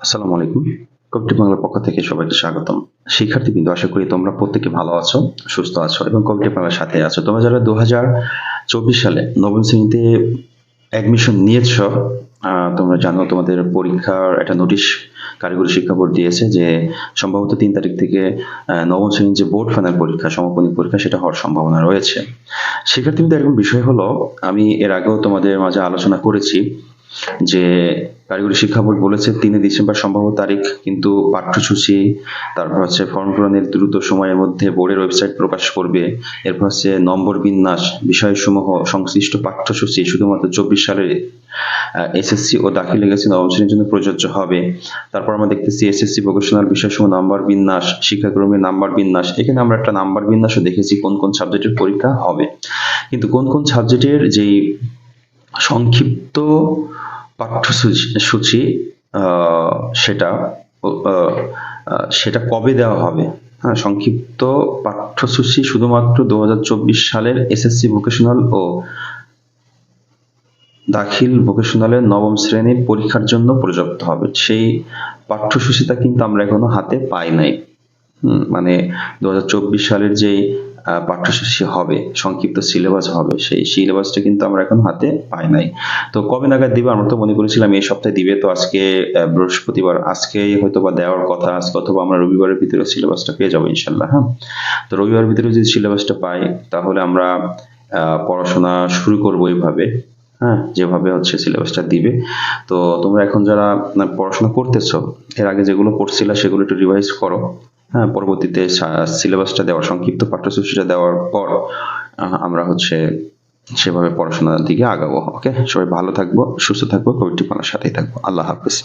আসসালামু আলাইকুম। কবিটি বাংলার পক্ষ থেকে সবাইকে স্বাগতম। শিক্ষার্থী বিন্দু আশা করি তোমরা প্রত্যেকে ভালো আছো, সুস্থ আছো এবং কবিটি বাংলার সাথে আছো। তোমরা যারা দু সালে নবম শ্রেণীতে অ্যাডমিশন নিয়েছ তোমরা জানো তোমাদের পরীক্ষার একটা নোটিশ কারিগরি শিক্ষা বোর্ড দিয়েছে যে সম্ভবত তিন তারিখ থেকে নবম শ্রেণির যে বোর্ড ফাইনাল পরীক্ষা, সমাপনী পরীক্ষা, সেটা হওয়ার সম্ভাবনা রয়েছে। শিক্ষার্থীদের এরকম বিষয় হলো, আমি এর আগেও তোমাদের মাঝে আলোচনা করেছি যে কারিগরি শিক্ষা বোর্ড বলেছে তিনে ডিসেম্বর সম্ভাব্য তারিখ, কিন্তু পাঠ্যসূচি, তারপর হচ্ছে ফর্ম পূরণের দ্রুত সময়ের মধ্যে বোর্ডের ওয়েবসাইট প্রকাশ করবে, এরপর হচ্ছে নম্বর বিন্যাস, বিষয়সমূহ, সংশ্লিষ্ট পাঠ্যসূচি, শুধুমাত্র চব্বিশ সালের এসএসসি ও দাখিলে গেছে নবম শ্রেণির জন্য প্রযোজ্য হবে। তারপর আমরা দেখতেছি এসএসসি ভোকেশনাল বিষয়সমূহ, নাম্বার বিন্যাস শিক্ষাক্রমের নাম্বার বিন্যাস, এখানে আমরা একটা নাম্বার বিন্যাসও দেখেছি, কোন কোন সাবজেক্টের পরীক্ষা হবে। কিন্তু কোন কোন সাবজেক্টের যেই সংক্ষিপ্ত পাঠ্যসূচি সূচি সেটা সেটা কবে দেওয়া হবে? হ্যাঁ সংক্ষিপ্ত পাঠ্যসূচি শুধুমাত্র দু সালের এসএসসি ভোকেশনাল ও দাখিল ভোকেশনালের নবম শ্রেণির পরীক্ষার জন্য প্রযুক্ত হবে। সেই পাঠ্যসূচিটা কিন্তু আমরা এখনও হাতে পাই নাই। মানে দু হাজার চব্বিশ সালের যে আহ, পাঠ্যসূচি হবে, সংক্ষিপ্ত সিলেবাস হবে। সেই সিলেবাসটা কিন্তু আমরা এখন হাতে পাই নাই। তো কবে নাগাদ দিবে? আমরা তো মনে করেছিলাম এই সপ্তাহে দিবে, তো আজকে বৃহস্পতিবার। আজকে হয়তো বা দেওয়ার কথা, আজকে অথবা আমরা রবিবারের ভিতরে সিলেবাসটা পেয়ে যাব, ইনশাল্লাহ হ্যাঁ? তো রবিবারের ভিতরে যদি সিলেবাসটা পাই, তাহলে আমরা পড়াশোনা শুরু করব এইভাবে হ্যাঁ? যেভাবে হচ্ছে সিলেবাসটা দিবে। তো তোমরা এখন যারা পড়াশোনা করতেছো, এর আগে যেগুলো পড়ছিলে, সেগুলো একটু রিভাইজ করো। হ্যাঁ পরবর্তীতে সিলেবাসটা দেওয়ার সংক্ষিপ্ত পাঠ্যসূচিটা দেওয়ার পর আমরা হচ্ছে সেভাবে পড়াশোনার দিকে আগাবো ওকে সবাই ভালো থাকব, সুস্থ থাকব কবিটি পানার সাথেই থাকব। আল্লাহ হাফিজ।